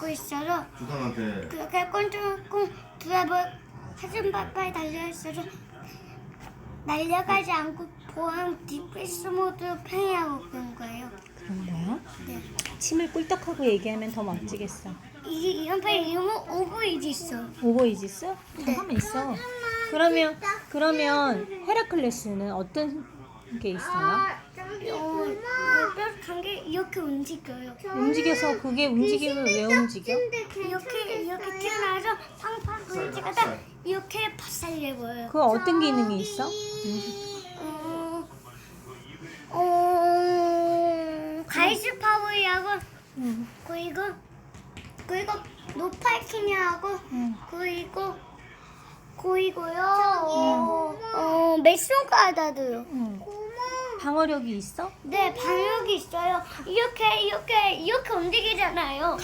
잡고 있어서 주상한테 그렇게 꼼짝꼼 드랍을 사진 빨빨 달려있어서 날려가지 않고 보안 디프레스 모드로 플레이하고 있는 거예요. 그런 거야? 네. 침을 꿀떡하고 얘기하면 더 멋지겠어. 이게 이런 판 이름은 오브이지 있어. 오버이지스? 네. 잠깐만 있어. 그러면 그러면 헤라클레스는 어떤 게 있어요? 어, 이렇게 움직여요. 움직여서 그게 움직이면 왜 움직여? 이렇게 이렇게 튀어나와서 팡팡 부딪히다가 이렇게 박살내 보여요. 그 어떤 기능이 있어? 어, 어, 가이즈 파워하고 응. 그리고 그리고 응. 그리고 그리고요 어, 어 메송가다도요. 응. 방어력이 있어? 네 방역이 있어요. 이렇게 이렇게 이렇게 움직이잖아요.